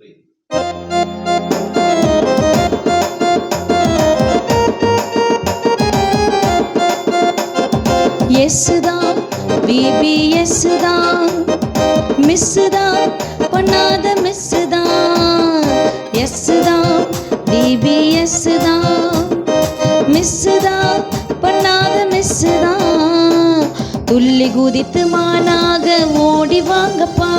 Three S தான் PBS miss தான் பண்ணாத மிஸ் தான் எஸ் தான் பிபிஎஸ் தான் மிஸ் தான் பண்ணாத மிஸ் தான் துள்ளி குதித்து மானாக ஓடி வாங்கப்பா.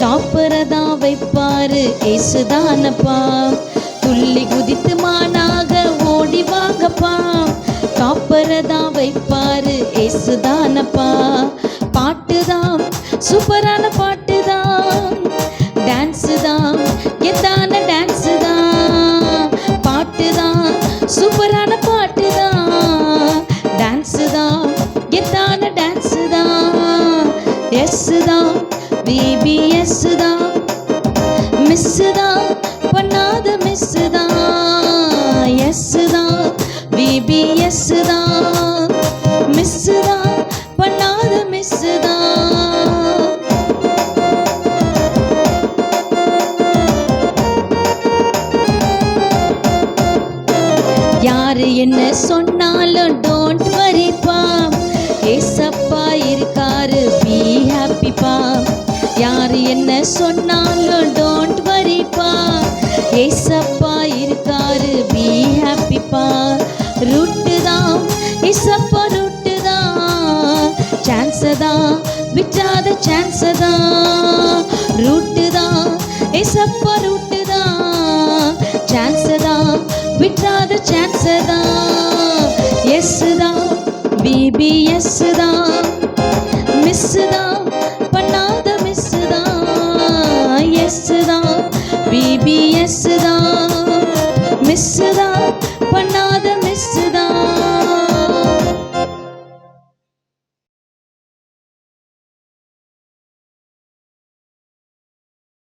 காப்பறதா வைப்பாரு ஏசுதானப்பா. துள்ளி குதித்து மானாக ஓடி வாங்கப்பா. காப்பறதா வைப்பாரு ஏசுதானப்பா. பாட்டு தான் சூப்பரான பாட்டு தான் டான்ஸ் தான் எத்தான டான்ஸ் தான் பாட்டு தான் சூப்பரான பாட்டு தான் டான்ஸ் தான் எத்தான டான்ஸ் தான் எஸ் தான் பிபிஎஸ் தான். மிஸ் தான். பண்ணாத மிஸ் தான். எஸ் தான். பிபிஎஸ் தான். மிஸ் தான். பண்ணாத மிஸ் தான். யாரு என்ன சொன்னாலும் டோன்ட் வரிப்பா ஏசப்பா இருக்காரு பி. ஹாப்பிப்பா சொன்னாலும் டோன்ட் வரிப்பா ஏசப்பா இருக்காரு பி. ஹாப்பிப்பா ரூட்டு தான் ஏசப்பா ரூட்டு தான். சான்ஸ் தான் விட்டாத சான்ஸ் தான். ரூட்டு தான் ஏசப்பா ரூட்டு தான். சான்ஸ் தான் விட்டாத சான்ஸ் தான். எஸ் தான் பிபிஎஸ் தான். மிஸ் தான். மிஸ்ஸு தான் மிஸ்ஸு தான் பண்ணாத மிஸ்ஸு தான்.